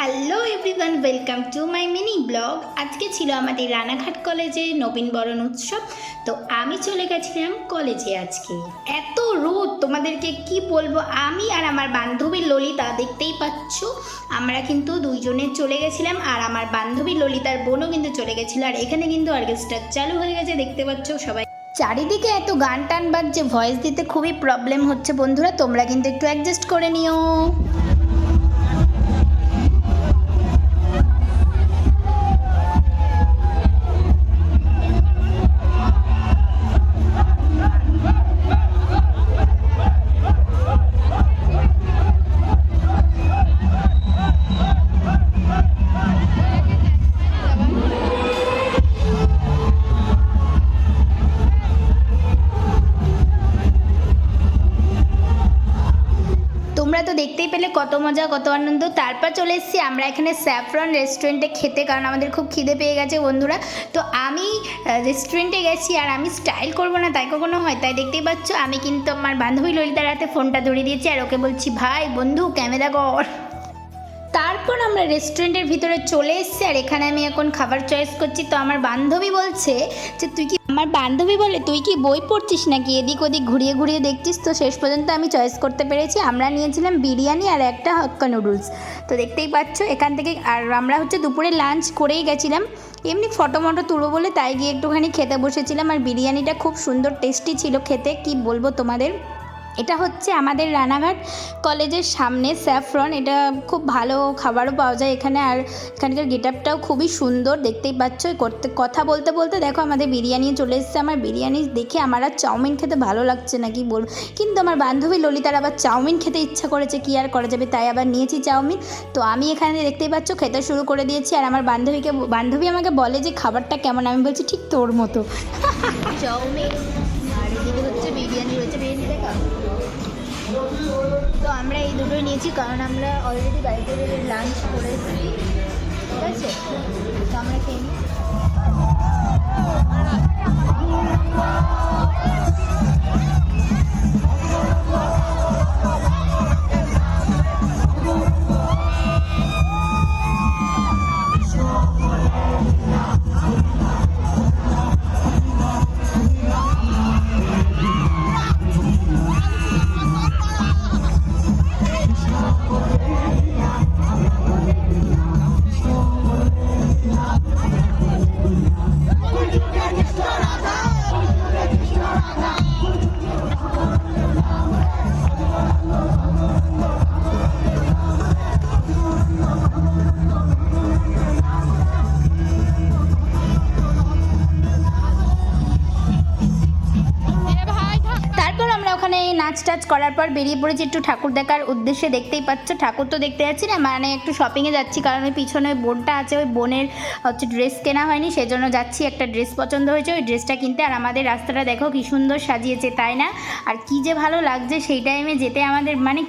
Hello everyone welcome to my mini blog আজকে ছিল আমাদের রানাঘাট কলেজে নবীনবরণ উৎসব। তো আমি চলে গেছিলাম কলেজে আজকে। এত রোদ, তোমাদেরকে কি বলব? আমি আর আমার বান্ধবী ললিতা দেখতেই পাচ্ছ, আমরা কিন্তু দুইজনে চলে গেছিলাম আর আমার বান্ধবী ললিতার বোনও কিন্তু চলে গেছিল আর এখানে কিন্তু অর্কেস্ট্রা চালু হয়ে গেছে, দেখতে পাচ্ছ সবাই। চারিদিকে এত গান টান বাজছে ভয়েস দিতে খুবই প্রবলেম হচ্ছে বন্ধুরা, তোমরা কিন্তু একটু অ্যাডজাস্ট করে নিও। তো কত মজা, কত আনন্দ। তারপর চলে এসেছি আমরা এখানে স্যাফরন রেস্টুরেন্টে খেতে, কারণ আমাদের খুব খিদে পেয়ে গেছে বন্ধুরা। তো আমি রেস্টুরেন্টে গেছি আর আমি স্টাইল করব না, তাই কখনো হয়। তাই দেখতেই পাচ্ছ, আমি কিন্তু আমার বান্ধবী ললিতার হাতে ফোনটা ধরিয়ে দিয়েছি আর ওকে বলছি, ভাই, বন্ধু ক্যামেরা কর। তারপর আমরা রেস্টুরেন্টের ভিতরে চলে এসেছি, আর এখানে আমি এখন খাবার চয়েস করছি। তো আমার বান্ধবী বলছে যে, তুই কি আমার বান্ধবী বলে, তুই কি বই পড়ছিস নাকি? এদিক ওদিক ঘুরিয়ে ঘুরিয়ে দেখছিস? তো শেষ পর্যন্ত আমি চয়েস করতে পেরেছি। আমরা নিয়েছিলাম বিরিয়ানি আর একটা হক্কা নুডলস তো দেখতেই পাচ্ছ, এখান থেকে আর আমরা হচ্ছে দুপুরে লাঞ্চ করেই গেছিলাম। এমনি ফটো মটো তুলবো বলে তাই গিয়ে একটুখানি খেতে বসেছিলাম। আর বিরিয়ানিটা খুব সুন্দর টেস্টি ছিল খেতে, কি বলব তোমাদের? এটা হচ্ছে আমাদের রানাঘাট কলেজের সামনে স্যাফরন। এটা খুব ভালো খাবারও পাওয়া যায় এখানে আর এখানকার গেট আপটাও খুবই সুন্দর, দেখতেই পাচ্ছ। করতে, কথা বলতে বলতে দেখো আমাদের বিরিয়ানি চলে এসেছে। আমার বিরিয়ানি দেখে আমার আর চাউমিন খেতে ভালো লাগছে না, কি কিন্তু আমার বান্ধবী ললিতার আবার চাউমিন খেতে ইচ্ছা করেছে, কি আর করা যাবে? তাই আবার নিয়েছি চাউমিন। তো আমি এখানে দেখতেই পাচ্ছ, খেতে শুরু করে দিয়েছি। আর আমার বান্ধবীকে, বান্ধবী আমাকে বলে যে, খাবারটা কেমন? আমি বলছি, ঠিক তোর মতো। চাউমিন, আর এদিকে হচ্ছে বিরিয়ানি রয়েছে। বিরিয়ানি দেখা? তো আমরা এই দুটোই নিয়েছি, কারণ আমরা অলরেডি বাড়িতে লাঞ্চ করেছি। ঠিক আছে? তো আমরা খেয়ে নিই। ওখানে নাচ টাচ করার পর বেরিয়ে পড়েছি একটু ঠাকুর দেখার উদ্দেশ্যে। দেখতেই পাচ্ছ, ঠাকুর তো দেখতে যাচ্ছি না মানে একটু শপিংয়ে যাচ্ছি, কারণ ওই পিছনে বোনটা আছে, ওই বোনের হচ্ছে ড্রেস কেনা হয়নি, সেজন্য যাচ্ছি, একটা ড্রেস পছন্দ হয়েছে, ওই ড্রেসটা কিনতে। আর আমাদের রাস্তাটা দেখো কি সুন্দর সাজিয়েছে, তাই না? আর কি যে ভালো লাগছে, সেই টাইমে যেতে আমাদের মানে